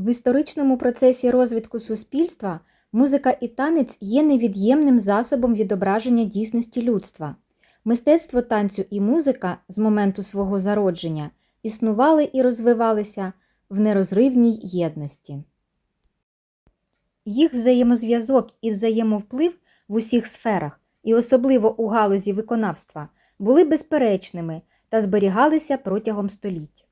В історичному процесі розвитку суспільства музика і танець є невід'ємним засобом відображення дійсності людства. Мистецтво танцю і музика з моменту свого зародження існували і розвивалися в нерозривній єдності. Їх взаємозв'язок і взаємовплив в усіх сферах, і особливо у галузі виконавства, були безперечними та зберігалися протягом століть.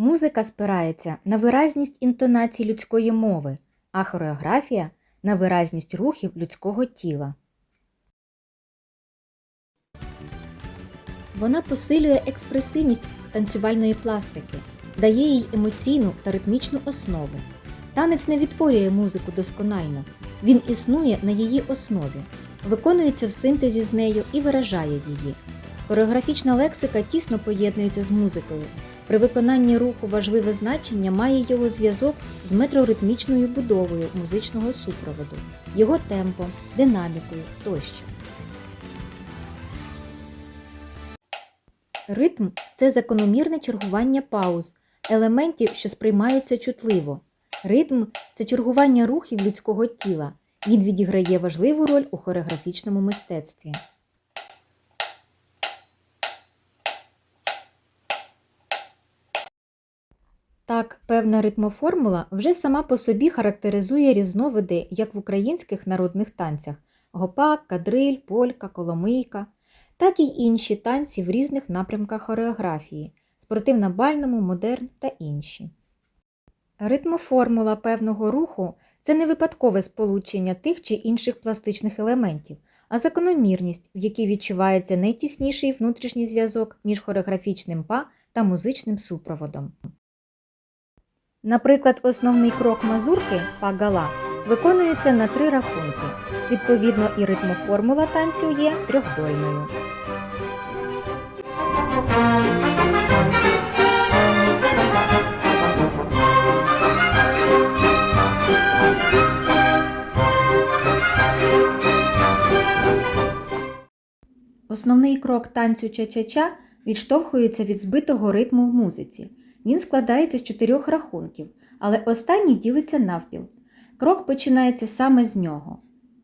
Музика спирається на виразність інтонацій людської мови, а хореографія на виразність рухів людського тіла. Вона посилює експресивність танцювальної пластики, дає їй емоційну та ритмічну основу. Танець не відтворює музику досконально, він існує на її основі, виконується в синтезі з нею і виражає її. Хореографічна лексика тісно поєднується з музикою. При виконанні руху важливе значення має його зв'язок з метроритмічною будовою музичного супроводу, його темпом, динамікою тощо. Ритм це закономірне чергування пауз, елементів, що сприймаються чутливо. Ритм це чергування рухів людського тіла. Він відіграє важливу роль у хореографічному мистецтві. Так, певна ритмоформула вже сама по собі характеризує різновиди як в українських народних танцях гопак, кадриль, полька, коломийка, так і інші танці в різних напрямках хореографії спортивно-бальному, модерн та інші. Ритмоформула певного руху це не випадкове сполучення тих чи інших пластичних елементів, а закономірність, в якій відчувається найтісніший внутрішній зв'язок між хореографічним па та музичним супроводом. Наприклад, основний крок мазурки па-гала виконується на три рахунки. Відповідно, і ритмоформула танцю є трьохдольною. Основний крок танцю ча-ча-ча відштовхується від збитого ритму в музиці. Він складається з чотирьох рахунків, але останній ділиться навпіл. Крок починається саме з нього.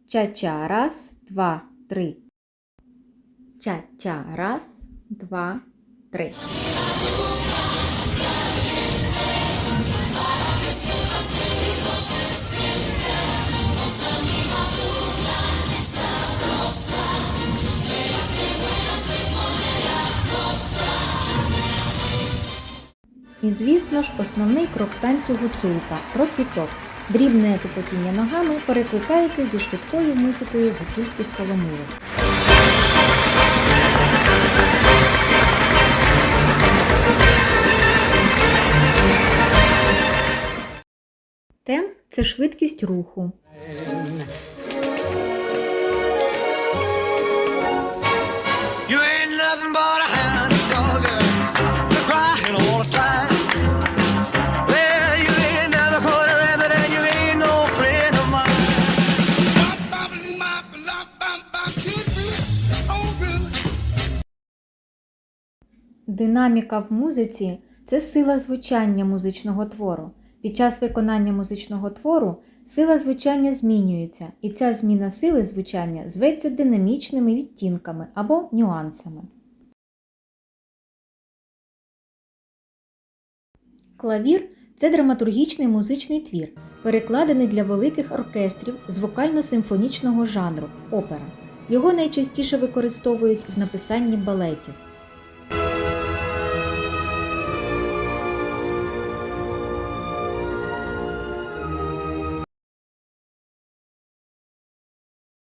Ча-ча раз, два, три. Ча-ча раз, два, три. І, звісно ж, основний крок танцю гуцулка тропіток. Дрібне тупотіння ногами перекликається зі швидкою музикою гуцульських коломирок. Темп це швидкість руху. Динаміка в музиці це сила звучання музичного твору. Під час виконання музичного твору сила звучання змінюється, і ця зміна сили звучання зветься динамічними відтінками або нюансами. Клавір це драматургічний музичний твір, перекладений для великих оркестрів з вокально-симфонічного жанру опера. Його найчастіше використовують в написанні балетів.